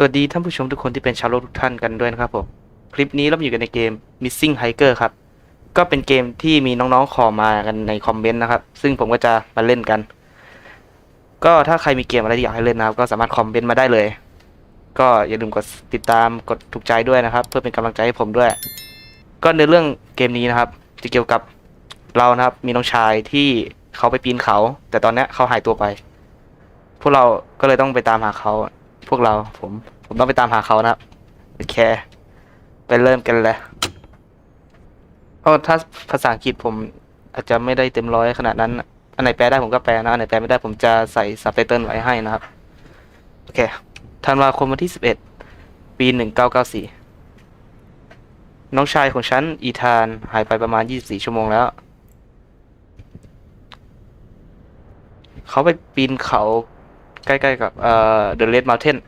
สวัสดีท่านผู้ชมทุกคนที่เป็นชาวโลกทุกท่านกันด้วยนะครับผม คลิปนี้เราอยู่กันในเกม Missing Hiker ครับ ก็เป็นเกมที่มีน้องๆขอมากันในคอมเมนต์นะครับ ซึ่งผมก็จะมาเล่นกัน ก็ถ้าใครมีเกมอะไรที่อยากให้เล่นนะครับ ก็สามารถคอมเมนต์มาได้เลย ก็อย่าลืมกดติดตามกดถูกใจด้วยนะครับ เพื่อเป็นกำลังใจให้ผมด้วย ก็ในเรื่องเกมนี้นะครับ จะเกี่ยวกับเรานะครับ มีน้องชายที่เขาไปปีนเขา แต่ตอนนี้เขาหายตัวไป พวกเราก็เลยต้องไปตามหาเขา พวกเราผม ผมต้องไปตามหาเขานะครับโอเคไปเริ่มกันเลยก็ถ้าภาษาอังกฤษผมอาจจะไม่ได้เต็มร้อยขนาดนั้น อันไหนแปลได้ผมก็แปลนะ อันไหนแปลไม่ได้ผมจะใส่ซับไตเติลไว้ให้นะครับ โอเคธันวาคมวันที่สิบเอ็ดปีหนึ่งเก้าเก้าสี่น้องชายของฉัน อีธานหายไปประมาณยี่สิบสี่ชั่วโมงแล้ว เขาไปปีนเขาใกล้ๆกับเอ่อ The Red Mountain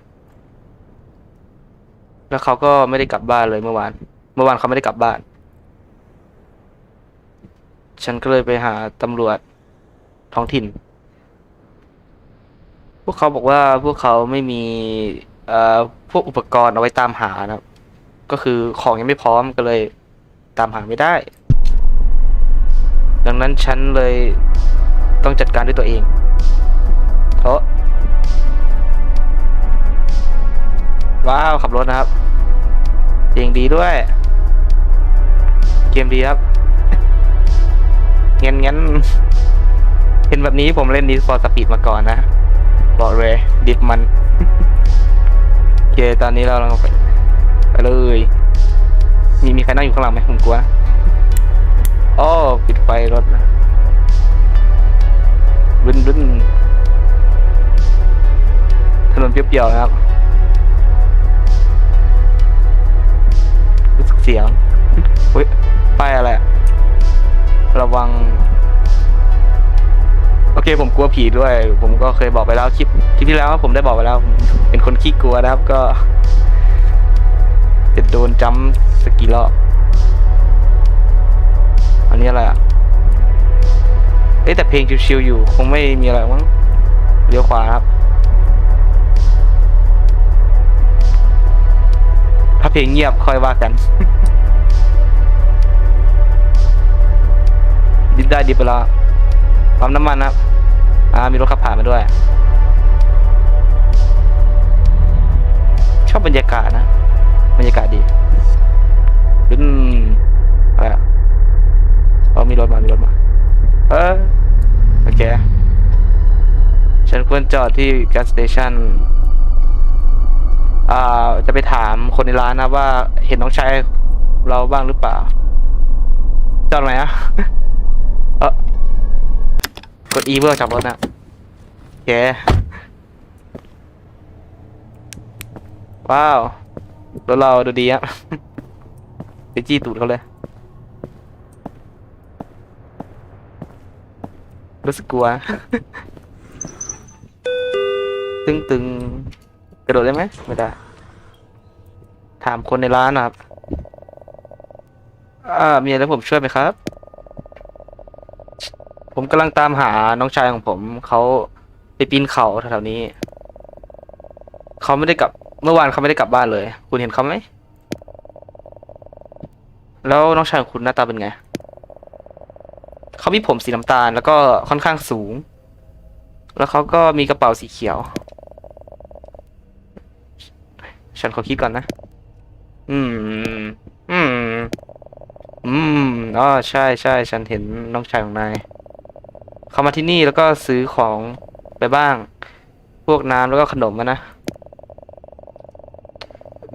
แล้วเขาก็ไม่ได้กลับบ้านเลยเมื่อวาน เมื่อวานเขาไม่ได้กลับบ้าน ฉันก็เลยไปหาตำรวจท้องถิ่น พวกเขาบอกว่าพวกเขาไม่มีเอ่อพวกอุปกรณ์เอาไว้ตามหานะครับ ก็คือของยังไม่พร้อมก็เลยตามหาไม่ได้ ดังนั้นฉันเลยต้องจัดการด้วยตัวเองเพราะว้าว ขับรถนะครับ สียงดีด้วย เกมดีครับงั้นงั้นเห็นแบบนี้ผมเล่น Need for Speed มาก่อนนะ บอกเลยดิบมันโอเคตอนนี้เราลองไปไปเลย มีมีใครนั่งอยู่ข้างหลังไหมผมกลัวอ้อปิดไฟรถนะบึนบึนถนนเปรียวๆนะครับ เสียงอุ้ยป้ายอะไรอะระวัง โอเค ผมกลัวผีด้วย ผมก็เคยบอกไปแล้วคลิปคลิปที่แล้วผมได้บอกไปแล้ว เป็นคนขี้กลัวนะครับ ก็ จะโดนจัมป์สกกี่รอบอันนี้อะไรอะเอ๊แต่เพลงชิวๆอยู่ คงไม่มีอะไรมั้งเลี้ยวขวาครับ ถ้าเพลงเงียบค่อยว่ากันดิบได้ดิบไปแล้วปั๊มน้ำมันครับอ่ามีรถขับผ่านมาด้วย ชอบบรรยากาศนะ บรรยากาศดีอืมอะไรอะอ๋อมีรถมา มีรถมา เออ โอเค ฉันควรจอดที่ gas station จะไปถามคนในร้านนะว่าเห็นน้องชายเราบ้างหรือเปล่าจอดไหนอะเออกด E เพื่อจับรถนะโอเคว้าวรถเราดูดีอะไปจี้ตูดเขาเลย รู้สึกกลัว ตึงตึง ระโดดได้ไหมไม่ได้ ถามคนในร้านนะครับ อ่า มีอะไรผมช่วยไหมครับ ผมกำลังตามหาน้องชายของผม เขาไปปีนเขาแถวๆนี้ เขาไม่ได้กลับ เมื่อวานเขาไม่ได้กลับบ้านเลย คุณเห็นเขาไหม แล้วน้องชายของคุณหน้าตาเป็นไง เขามีผมสีน้ำตาลแล้วก็ค่อนข้างสูง แล้วเขาก็มีกระเป๋าสีเขียว ฉันขอคิดก่อนนะ อืม อืม อืมอ๋อใช่ใช่ ฉันเห็นน้องชายของนาย เขามาที่นี่แล้วก็ซื้อของไปบ้าง พวกน้ำแล้วก็ขนมอะนะ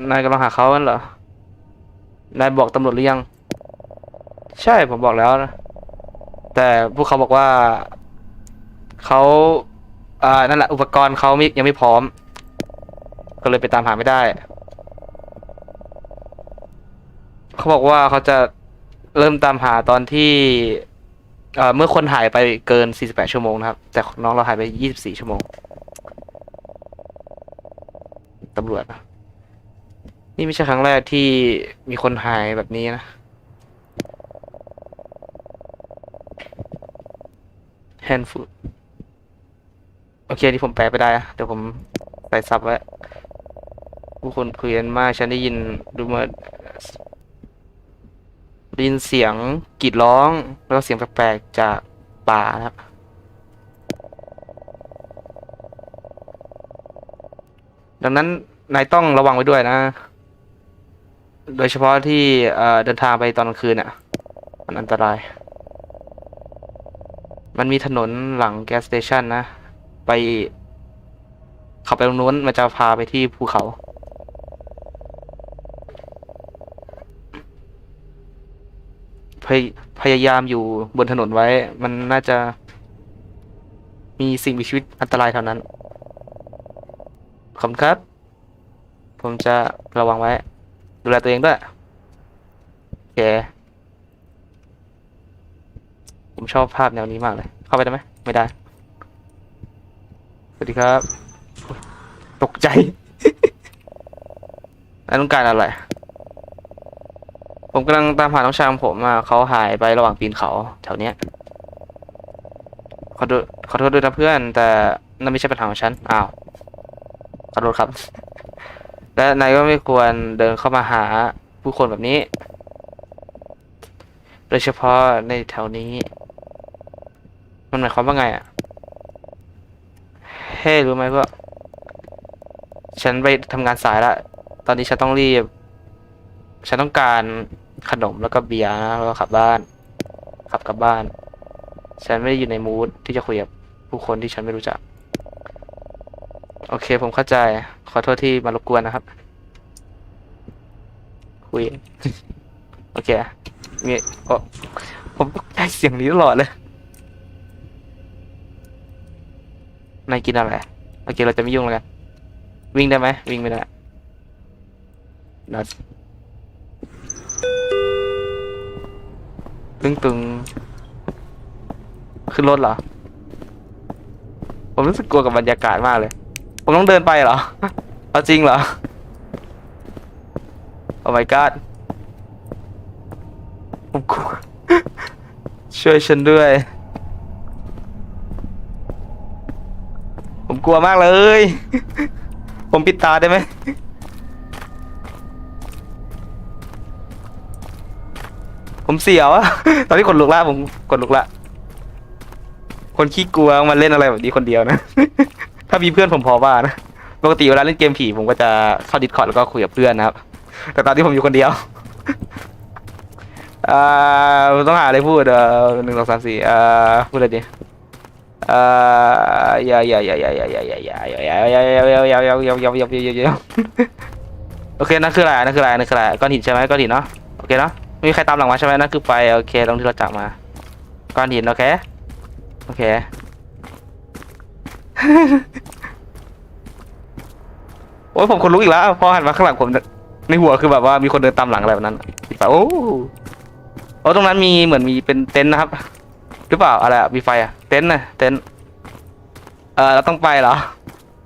นายกำลังหาเขากันเหรอ นายบอกตำรวจหรือยัง ใช่ผมบอกแล้วนะ แต่พวกเขาบอกว่า เขาอ่านั่นแหละอุปกรณ์เขายังไม่พร้อม ก็เลยไปตามหาไม่ได้ เขาบอกว่าเขาจะเริ่มตามหาตอนที่เอ่อเมื่อคนหายไปเกิน 48 ชั่วโมงนะครับ แต่น้องเราหายไป 24 ชั่วโมงตำรวจนะนี่ไม่ใช่ครั้งแรกที่มีคนหายแบบนี้นะ handful โอเคที่ผมแปลไปได้อะเดี๋ยวผมใส่ซับไว้ ผู้คนคุยกันมาก ฉันได้ยินดูเหมาได้ยินเสียงกรีดร้อง แล้วก็เสียงแปลกๆจากป่าครับดังนั้นนายต้องระวังไว้ด้วยนะ โดยเฉพาะที่เอ่อเดินทางไปตอนกลางคืนอะ มันอันตราย มันมีถนนหลังแก๊สสเตชันนะ ไปขับไปตรงนู้นมันจะพาไปที่ภูเขา พยพยายามอยู่บนถนนไว้ มันน่าจะ มีสิ่งมีชีวิตอันตรายเท่านั้น ขอบคุณครับ ผมจะระวังไว้ ดูแลตัวเองด้วยโอเคผมชอบภาพแนวนี้มากเลย เข้าไปได้ไหม ไม่ได้ สวัสดีครับ ตกใจนายต้องการอะไร ผมกำลังตามหาน้องชายของผมอะเขาหายไประหว่างปีนเขาแถวเนี้ยขอโทษขอโทษด้วยนะเพื่อน แต่นั่นไม่ใช่ปัญหาของฉันอ้าวขอโทษครับ และนายก็ไม่ควรเดินเข้ามาหาผู้คนแบบนี้ โดยเฉพาะในแถวนี้ มันหมายความว่าไงอะเฮ้รู้ไหมพวกฉันไปทำงานสายละ ตอนนี้ฉันต้องรีบ ฉันต้องการ ขนมแล้วก็เบียร์นะแล้วก็ขับบ้าน ขับกลับบ้าน ฉันไม่ได้อยู่ในมูดที่จะคุยกับผู้คนที่ฉันไม่รู้จัก โอเคผมเข้าใจ ขอโทษที่มารบกวนนะครับ คุย โอเค มีโอผมตกใจเสียงนี้ตลอดเลยนายกินอะไร โอเค เราจะไม่ยุ่งแล้วกัน วิ่งได้ไหม วิ่งไม่ได้นัด ตึงตึงขึ้นรถเหรอ ผมรู้สึกกลัวกับบรรยากาศมากเลย ผมต้องเดินไปเหรอ เอาจริงเหรอ โอ้ my god ผมกลัวช่วยฉันด้วย ผมกลัวมากเลย ผมปิดตาได้ไหม ผมเสียวอะตอนนี้ขนลุกละผมขนลุกละคนขี้กลัวมาเล่นอะไรแบบนี้คนเดียวนะ ถ้ามีเพื่อนผมพอว่านะ ปกติเวลาเล่นเกมผีผมก็จะเข้าดิสคอร์ดแล้วก็คุยกับเพื่อนนะครับ แต่ตอนที่ผมอยู่คนเดียวอ่าต้องหาอะไรพูดเอ่อหนึ่งสองสามสี่อ่าพูดอะไรดีอ่าอย่าอย่าอย่าอย่าอย่าอย่าอย่าอย่าอย่าอย่าอย่าอย่าอย่าอย่าอย่าอย่าอย่าอย่าอย่าโอเคนั่นคืออะไรนั่นคืออะไรนั่นคืออะไรก้อนหินใช่ไหมก้อนหินเนาะโอเคเนาะ มีใครตามหลังมาใช่ไหมนั่นคือไฟโอเคตรงที่เราจับมาก้อนหินโอเคโอเค โอ้ยผมคนลุกอีกแล้วพอหันมาข้างหลังผมในหัวคือแบบว่ามีคนเดินตามหลังอะไรแบบนั้นปิดไฟโอ้โอ้ตรงนั้นมีเหมือนมีเป็นเต็นท์นะครับ หรือเปล่าอะไรอะมีไฟอะเต็นท์นะเต็นท์เออเราต้องไปเหรอ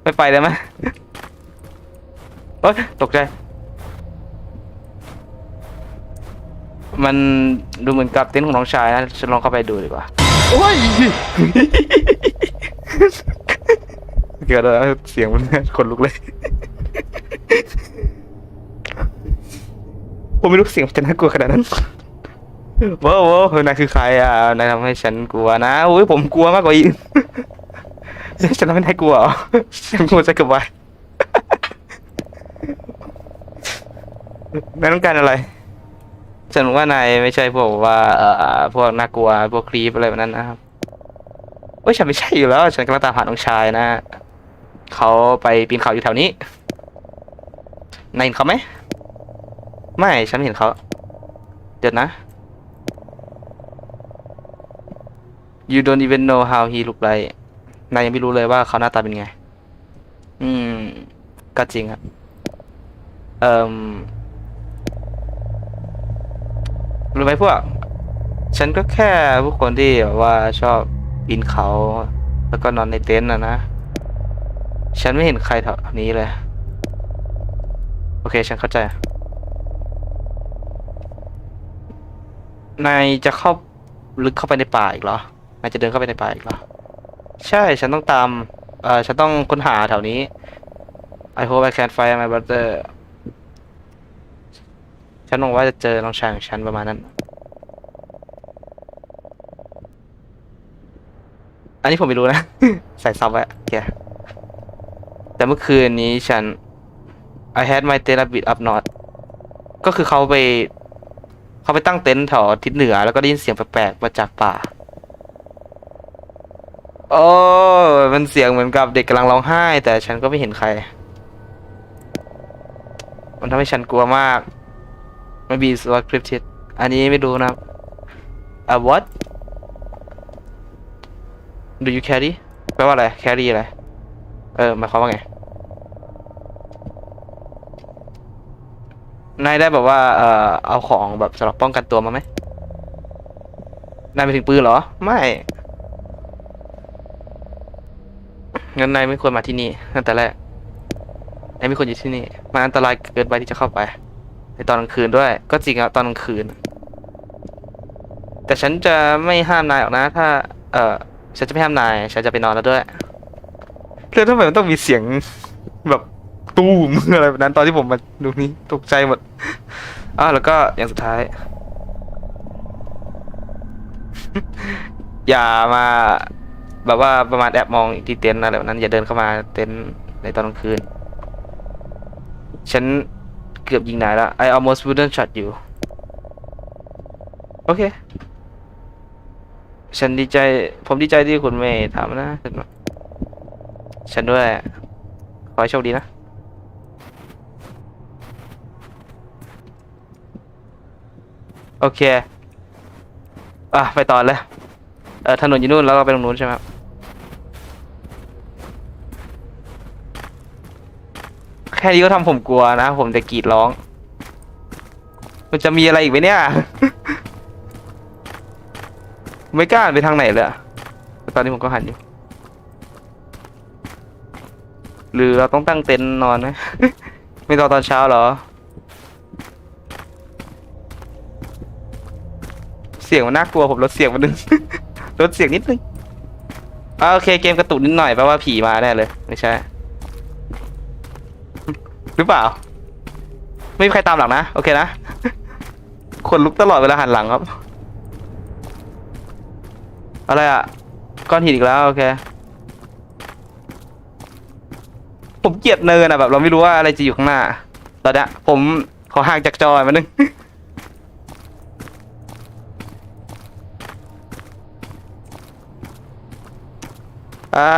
ไม่ไปได้ไหมโอ้ยตกใจ มันดูเหมือนกับเต็นท์ของน้องชายนะฉันลองเข้าไปดูดีกว่าโอ้ยเกิดอะไรเสียงมันคนลุกเลยผมไม่รู้เสียงจะน่ากลัวขนาดนั้นว้าววนายคือใครอะนายทำให้ฉันกลัวนะโอ้ยผมกลัวมากกว่าอีกฉันทำให้นายกลัวฉันกลัวจะเกับไปนายต้องการอะไร ฉันว่านายไม่ใช่พวกว่าเอ่อพวกน่ากลัวพวกครีปอะไรแบบนั้นนะครับเฮ้ยฉันไม่ใช่อยู่แล้ว ฉันกำลังตามหาน้องชายนะเขาไปปีนเขาอยู่แถวนี้นายเห็นเขาไหมไม่ฉันไม่เห็นเขาเดี๋ยวนะ you don't even know how he look like นายยังไม่รู้เลยว่าเขาหน้าตาเป็นไง อืม ก็จริงครับเอ่ม รู้ไหมพวก ฉันก็แค่ผู้คนที่แบบว่าชอบปีนเขา แล้วก็นอนในเต็นท์นะนะ ฉันไม่เห็นใครแถวนี้เลย โอเค ฉันเข้าใจ นายจะเข้าลึกเข้าไปในป่าอีกเหรอ นายจะเดินเข้าไปในป่าอีกเหรอ ใช่ ฉันต้องตาม เอ่อ ฉันต้องค้นหาแถวนี้ I hope I can find my brother ฉันหวังว่าจะเจอน้องชายของฉันประมาณนั้น อันนี้ผมไม่รู้นะ ใส่ซับไว้โอเคแต่เมื่อคืนนี้ฉัน I had my tent a bit up north ก็คือเขาไป เขาไปตั้งเต็นท์แถวทิศเหนือ แล้วก็ได้ยินเสียงแปลกๆมาจากป่า โอ้มันเสียงเหมือนกับเด็กกำลังร้องไห้ แต่ฉันก็ไม่เห็นใคร มันทำให้ฉันกลัวมาก maybe it's what cryptid อันนี้ไม่รู้นะครับ a what do you carry แปลว่าอะไร carry อะไร เออหมายความว่าไง นายได้แบบว่า เอ่อ เอาของแบบสำหรับป้องกันตัวมาไหมนายไปถึงปืนเหรอ ไม่ งั้นนายไม่ควรมาที่นี่ตั้งแต่แรกนายไม่ควรอยู่ที่นี่ มันอันตรายเกินไปที่จะเข้าไป ในตอนกลางคืนด้วย ก็จริงอะตอนกลางคืน แต่ฉันจะไม่ห้ามนายหรอกนะ ถ้า เอ่อฉันจะไม่ห้ามนาย ฉันจะไปนอนแล้วด้วยแล้วทำไมมันต้องมีเสียงแบบตู้มอะไรแบบนั้นตอนที่ผมมาดูนี้ตกใจหมดอ่าแล้วก็อย่างสุดท้าย อย่ามาแบบว่าประมาณแอบมองที่เต็นท์อะไรแบบนั้น อย่าเดินเข้ามาเต็นท์ในตอนกลางคืน ฉัน เกือบยิงนายแล้ว I almost wouldn't shot you โอเค ฉันดีใจ ผมดีใจที่คุณไม่ทำนะ ฉันด้วย ขอให้โชคดีนะ โอเค อะ ไปต่อเลย เออถนนอยู่นู่นแล้วก็ไปตรงนู้นใช่ไหมครับ แค่นี้ก็ทำผมกลัวนะ ผมจะกรีดร้อง มันจะมีอะไรอีกไหมเนี่ย ไม่กล้าไปทางไหนเลยอะตอนนี้ผมก็หันอยู่ หรือเราต้องตั้งเต็นท์นอนไหม ไม่รอตอนเช้าเหรอ เสียงมันน่ากลัวผมลดเสียงมานึง ลดเสียงนิดนึงอ่าโอเคเกมกระตุกนิดหน่อยแปลว่าผีมาแน่เลย ไม่ใช่ หรือเปล่า ไม่มีใครตามหลังนะ โอเคนะ คนลุกตลอดเวลาหันหลังครับ อะไรอะก้อนหินอีกแล้วโอเค ผมเกลียดเนินอะแบบ เราไม่รู้ว่าอะไรจะอยู่ข้างหน้า ตอนเนี้ยผมขอห่างจากจอยมานึงอ่า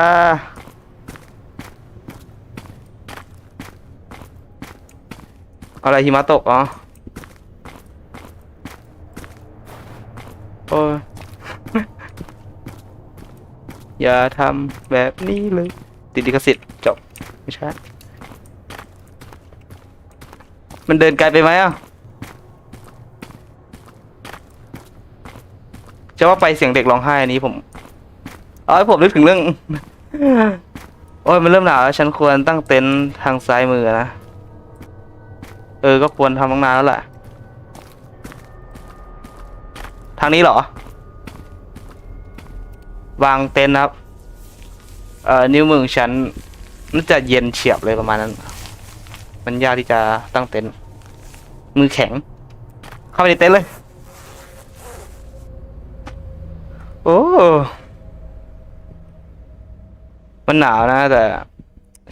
อะไรหิมะตกอ๋อโอ้ยอย่าทำแบบนี้เลย ติดลิขสิทธิ์จบ ไม่ใช่ มันเดินไกลไปไหมอะ จะว่าไปเสียงเด็กร้องไห้อันนี้ผมเอ้ผมนึกถึงเรื่อง โอ้ย มันเริ่มหนาวแล้ว ฉันควรตั้งเต็นท์ทางซ้ายมือนะ เออ ก็ควรทำตั้งนานแล้วแหละ ทางนี้เหรอ วางเต็นท์ครับ เอ่อ นิ้วมือของฉันน่าจะเย็นเฉียบเลยประมาณนั้น มันยากที่จะตั้งเต็นท์มือแข็ง เข้าไปในเต็นท์เลย โอ้ มันหนาวนะแต่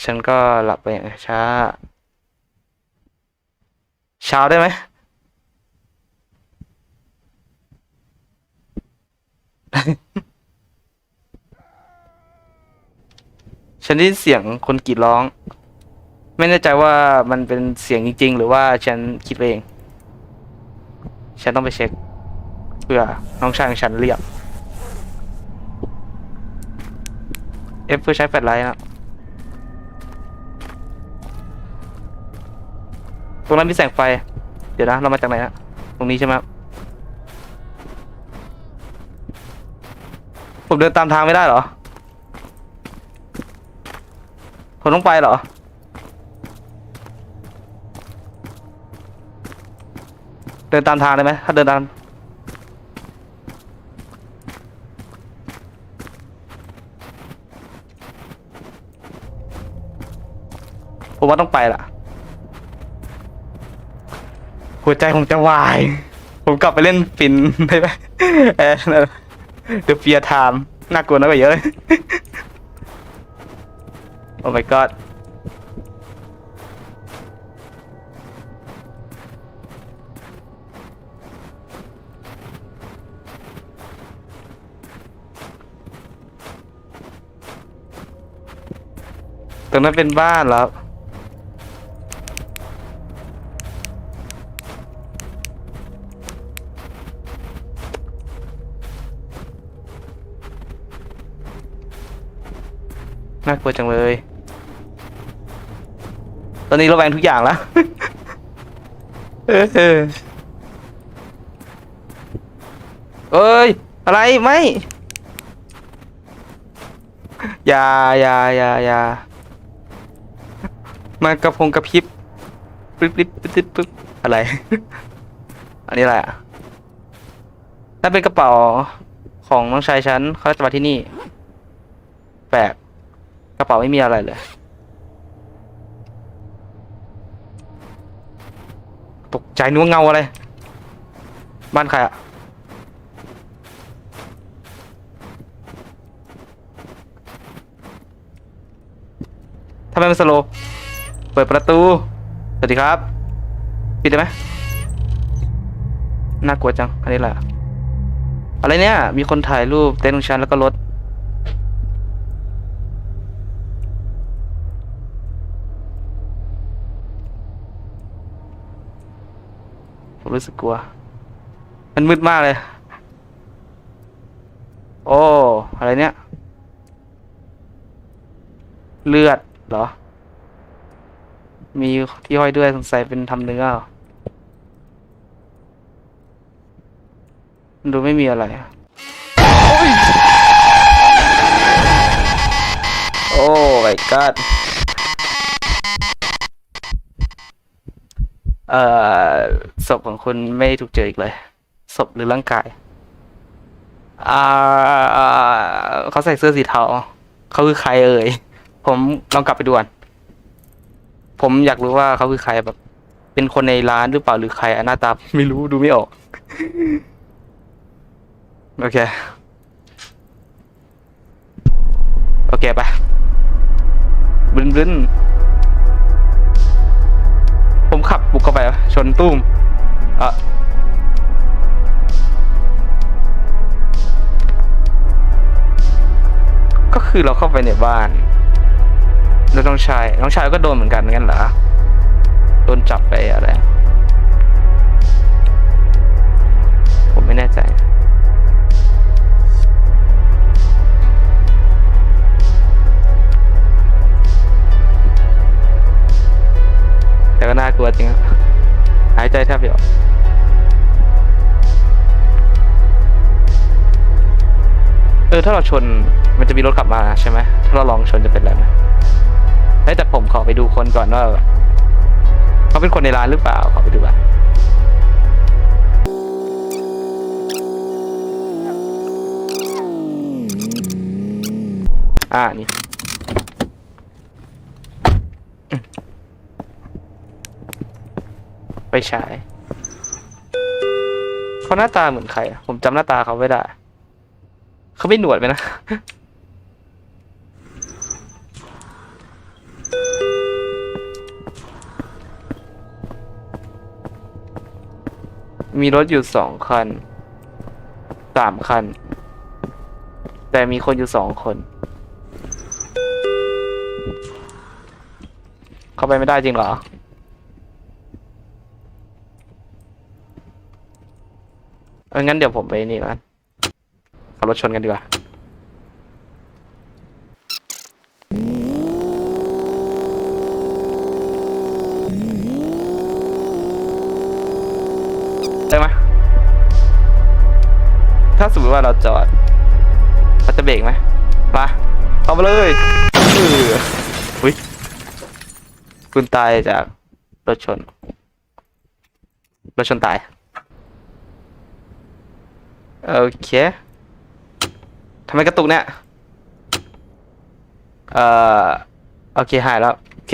ฉันก็หลับไปอย่างช้า ช้าได้ไหมฉันได้ยินเสียงคนกรีดร้อง ไม่แน่ใจว่ามันเป็นเสียงจริง ๆ หรือว่าฉันคิดไปเอง ฉันต้องไปเช็คเพื่อน้องชายของฉันเรียกเอฟเพื่อใช้แฟลชไลท์นะ ตรงนั้นมีแสงไฟ เดี๋ยวนะ เรามาจากไหนนะตรงนี้ใช่ไหมผมเดินตามทางไม่ได้เหรอ ผมต้องไปเหรอ เดินตามทางได้ไหมถ้าเดินตามผมว่าต้องไปละ หัวใจผมจะวาย ผมกลับไปเล่นฟินได้ไหมเออเดอะเฟียไทม์น่ากลัวน้อยกว่าเยอะเลย โอ้ my god ตรงนั้นเป็นบ้านแล้ว น่ากลัวจังเลย ตอนนี้ระแวงทุกอย่างแล้วเออเฮ้ย อะไรไม่ อย่าอย่าอย่าอย่ามากระพงกระพริบปิ๊บปิ๊บปิ๊บปิ๊บปิ๊บอะไร อันนี้อะไรอะนั่นเป็นกระเป๋าของน้องชายฉันเขาจะมาที่นี่ แปลก กระเป๋าไม่มีอะไรเลย ตกใจนึกว่าเงาอะไร บ้านใครอะทำไมมันสโล เปิดประตู สวัสดีครับ ปิดได้ไหม น่ากลัวจัง อันนี้แหละอะไรเนี่ย มีคนถ่ายรูปเต็นท์ของฉันแล้วก็รถ รู้สึกกลัว มันมืดมากเลย โอ้ อะไรเนี่ย เลือดเหรอ มีที่ห้อยด้วยสงสัยเป็นทำเนื้อมันดูไม่มีอะไรอะโอ้ my god เอ่อศพของคุณไม่ถูกเจออีกเลยศพหรือร่างกายอ่าเขาใส่เสื้อสีเทาเขาคือใครเอ่ยผมลองกลับไปดูก่อนผมอยากรู้ว่าเขาคือใครแบบ เป็นคนในร้านหรือเปล่าหรือใครอะหน้าตาไม่รู้ดูไม่ออกโอเค โอเคไปบึนบึน ขับบุกเข้าไปชนตุ้มอะก็คือเราเข้าไปในบ้านแล้วน้องชายน้องชายก็โดนเหมือนกันงั้นเหรอโดนจับไปอะไร ผมไม่แน่ใจ ก็น่ากลัวจริงอะหายใจแทบไม่ออกเออถ้าเราชนมันจะมีรถขับมาใช่ไหมถ้าเราลองชนจะเป็นอะไรไหมแต่ผมขอไปดูคนก่อนว่าเขาเป็นคนในร้านหรือเปล่าขอไปดูก่อนอ่านี่ ไป ฉายเขาหน้าตาเหมือนใครผมจำหน้าตาเขาไม่ได้ เขาไม่หนวดไหมนะมีรถอยู่สองคัน สามคัน แต่มีคนอยู่สองคน เข้าไปไม่ได้จริงเหรอ เออ งั้นเดี๋ยวผมไปนี่แล้วกันขับรถชนกันดีกว่า ได้ไหมถ้าสมมติว่าเราจอดเราจะเบรกไหมมาเข้ามาเลยเอออุ้ยคุณตายจากรถชนรถชนตาย โอเคทำไมกระตุกเนี่ย เอ่อ โอเค หายแล้ว โอเค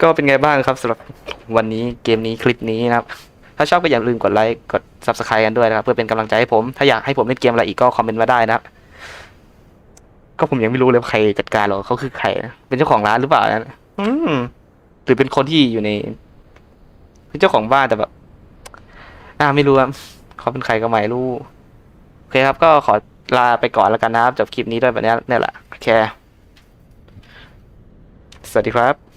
ก็เป็นไงบ้างครับสำหรับวันนี้เกมนี้คลิปนี้นะครับ ถ้าชอบก็อย่าลืมกดไลค์ กด subscribe กันด้วยนะครับ เพื่อเป็นกำลังใจให้ผม ถ้าอยากให้ผมเล่นเกมอะไรอีกก็คอมเมนต์มาได้นะครับ ก็ผมยังไม่รู้เลยว่าใครจัดการหรอเขาคือใครนะเป็นเจ้าของร้านหรือเปล่านะอืมหรือเป็นคนที่อยู่ในเป็นเจ้าของบ้านแต่แบบ อ่าไม่รู้ครับเขาเป็นใครก็ไม่รู้ เคครับ ก็ขอลาไปก่อนแล้วกันนะครับ จบคลิปนี้ด้วยแบบนี้นี่แหละ โอเค สวัสดีครับ